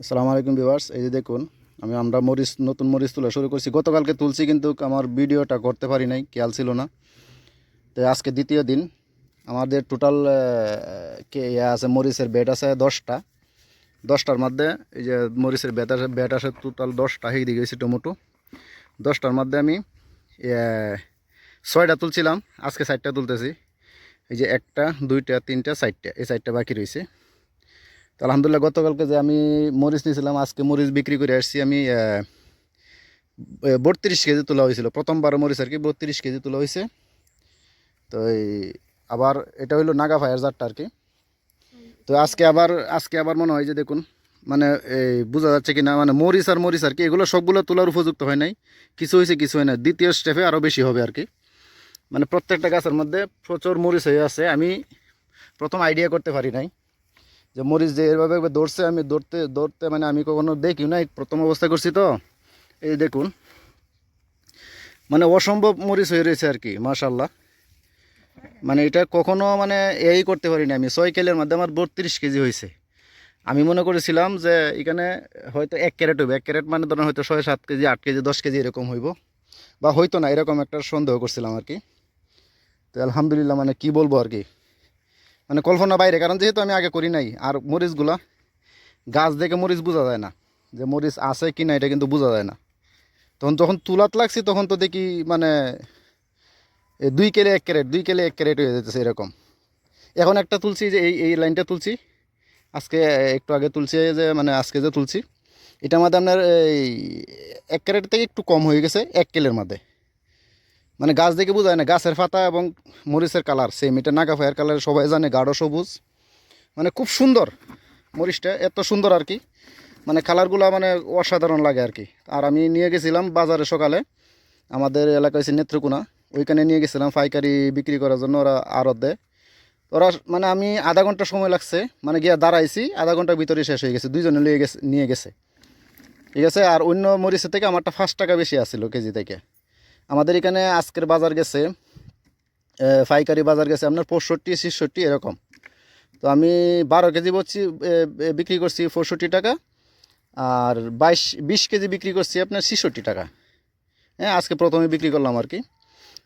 আসসালামু আলাইকুম ভিউয়ার্স, এই যে দেখুন, আমি আমরা মরিচ, নতুন মরিচ তোলা শুরু করছি। গতকালকে তুলছি কিন্তু আমার ভিডিওটা করতে পারি নাই, খেয়াল ছিল না। তো আজকে দ্বিতীয় দিন, আমাদের টোটাল কে ইয়ে আছে, মরিচের বেড আছে দশটা। দশটার মধ্যে, এই যে মরিচের বেড আছে বেট আছে টোটাল দশটা হয়ে দিয়ে গেছি টমেটো। দশটার মধ্যে আমি ছয়টা তুলছিলাম, আজকে চারটা তুলতেছি। এই যে একটা, দুইটা, তিনটা, চারটা, এই চারটা বাকি রয়েছে। তো আলহামদুলিল্লাহ, গতকালকে যে আমি মরিচ নিয়েছিলাম, আজকে মরিচ বিক্রি করে আসছি, আমি বত্রিশ কেজি তোলা হয়েছিল। প্রথমবার মরিচ আর কি, বত্রিশ কেজি তোলা হয়েছে। তো এই, আবার এটা হইল নাগা ফায়ার জারটা আর কি। তো আজকে আবার আজকে আবার মনে হয় যে দেখুন মানে এই, বোঝা যাচ্ছে কি না মানে মরিচ আর মরিচ আর কি, এগুলো সবগুলো তোলার উপযুক্ত হয় নাই। কিছু হয়েছে, কিছু হয় না দ্বিতীয় স্টেপে আরও বেশি হবে আর কি। মানে প্রত্যেকটা গাছের মধ্যে প্রচুর মরিচ হয়ে আছে, আমি প্রথম আইডিয়া করতে পারি নাই। যে মরিচ যে এভাবে এভাবে দৌড়ছে, আমি দৌড়তে দৌড়তে মানে আমি কখনো দেখি নাই, প্রথম অবস্থা করছি তো। এই দেখুন মানে অসম্ভব মরিচ হয়ে রয়েছে আর কি মাশাল্লাহ মানে এটা কখনো মানে এই করতে পারিনি আমি ছয় কেলের মধ্যে আমার বত্রিশ কেজি হয়েছে। আমি মনে করেছিলাম যে এখানে হয়তো এক ক্যারেট হইবে, এক ক্যারেট মানে ধরেন হয়তো ছয়, সাত কেজি, আট কেজি, দশ কেজি এরকম হইব। বা হয়তো না, এরকম একটা সন্দেহ করছিলাম আর কি। তো আলহামদুলিল্লাহ মানে কি বলব আর কি মানে কল্পনা বাইরে, কারণ যেহেতু আমি আগে করি নাই, আর মরিচগুলা গাছ দেখে মরিচ বোঝা যায় না, যে মরিচ আছে কি না এটা কিন্তু বোঝা যায় না। তখন যখন তুলাত লাগছি, তখন তো দেখি মানে দুই কেলে এক ক্যারেট, দুই কেলে এক ক্যারেট হয়ে যেতেছে এরকম। এখন একটা তুলছি যে এই এই লাইনটা তুলছি, আজকে একটু আগে তুলছি যে মানে আজকে যে তুলছি এটা মধ্যে আপনার এই এক ক্যারেট থেকে একটু কম হয়ে গেছে, এক কেলের মধ্যে। মানে গাছ দেখে বোঝা যায় না, গাছের পাতা এবং মরিচের কালার সেম এটা নাগা ফায়ার কালার সবাই জানে, গাঢ় সবুজ। মানে খুব সুন্দর মরিচটা, এত সুন্দর আর কি। মানে কালারগুলো মানে অসাধারণ লাগে আর কি। আর আমি নিয়ে গেছিলাম বাজারে সকালে, আমাদের এলাকায় হচ্ছে নেত্রকোনা, ওইখানে নিয়ে গেছিলাম পাইকারি বিক্রি করার জন্য ওরা আড়ত দেয়। ওরা মানে আমি আধা ঘণ্টা সময় লাগছে মানে গিয়া দাঁড়াইছি, আধা ঘণ্টার ভিতরে শেষ হয়ে গেছে, দুইজনে নিয়ে গেছে নিয়ে গেছে। ঠিক আছে, আর অন্য মরিচের থেকে আমারটা পাঁচ টাকা বেশি আসছিল কেজি থেকে। আমাদের এখানে আজকের বাজার গেছে পাইকারি বাজার গেছে আপনার পঁয়ষট্টি, ছেষট্টি এরকম। তো আমি বারো কেজি বলছি বিক্রি করছি পঁয়ষট্টি টাকা, আর বাইশ, বিশ কেজি বিক্রি করছি আপনার ছেষট্টি টাকা। হ্যাঁ আজকে প্রথমে বিক্রি করলাম আর কি।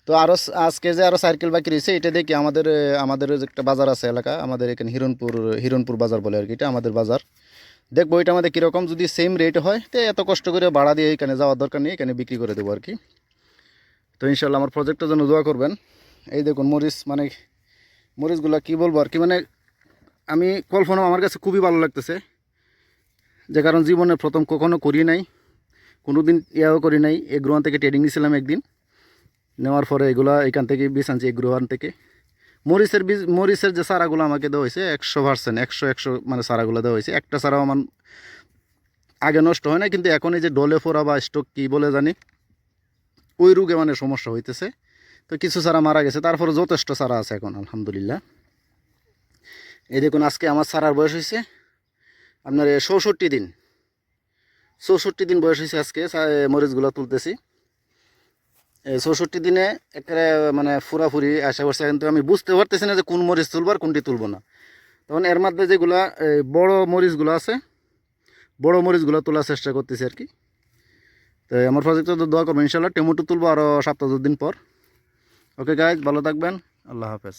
তো আরও আজকে যে আরও সাইকেল বাকি রয়েছে, এটা দেখি আমাদের আমাদের একটা বাজার আছে এলাকা, আমাদের এখানে হিরণপুর হিরণপুর বাজার বলে আর কি, এটা আমাদের বাজার। দেখব এটা আমাদের কীরকম, যদি সেম রেট হয়, তো এত কষ্ট করে ভাড়া দিয়ে এখানে যাওয়ার দরকার নেই, এখানে বিক্রি করে দেবো আর কি। তো ইনশাল্লাহ আমার প্রজেক্টের জন্য দোয়া করবেন। এই দেখুন, মরিচ মানে মরিচগুলো কি বলব আর কি মানে আমি কল্পনা আমার কাছে খুবই ভালো লাগতেছে। যে কারণ জীবনে প্রথম কখনো করি নাই কোনো দিন ইয়াও করি নাই এগ্রোয়ান থেকে ট্রেডিং নিয়েছিলাম একদিন। নেওয়ার পরে এগুলা এখান থেকে বীজ আনছি এগ্রোয়ান থেকে। মরিচের বীজ, মরিচের যে সারাগুলো আমাকে দেওয়া হয়েছে, একশো পার্সেন্ট একশো একশো মানে সারাগুলো দেওয়া হয়েছে। একটা চারাও আমার আগে নষ্ট হয় না কিন্তু এখন এই যে ডলে ফোরা বা স্টক কী বলে জানি ওই রোগে মানে সমস্যা হইতেছে। তো কিছু সারা মারা গেছে তারপরে যথেষ্ট চারা আছে এখন, আলহামদুলিল্লাহ। এই দেখুন, আজকে আমার সারার বয়স হয়েছে আপনার চৌষট্টি দিন। চৌষট্টি দিন বয়স হয়েছে আজকে মরিচগুলো তুলতেছি। চৌষট্টি দিনে একেবারে মানে ফুরাফুরি আশা করছে, কিন্তু আমি বুঝতে পারতেছি না যে কোন মরিচ তুলবো আর কোনটি তুলবো না। তখন এর মধ্যে যেগুলা বড় মরিচগুলো আছে, বড় মরিচগুলো তোলার চেষ্টা করতেছি আর কি। তো আমার প্রজেক্টে তো দোয়া করবেন ইনশাল্লাহ টমেটো তুলবো আরও সপ্তাহ দিন পর। ওকে গাইজ ভালো থাকবেন। আল্লাহ হাফেজ।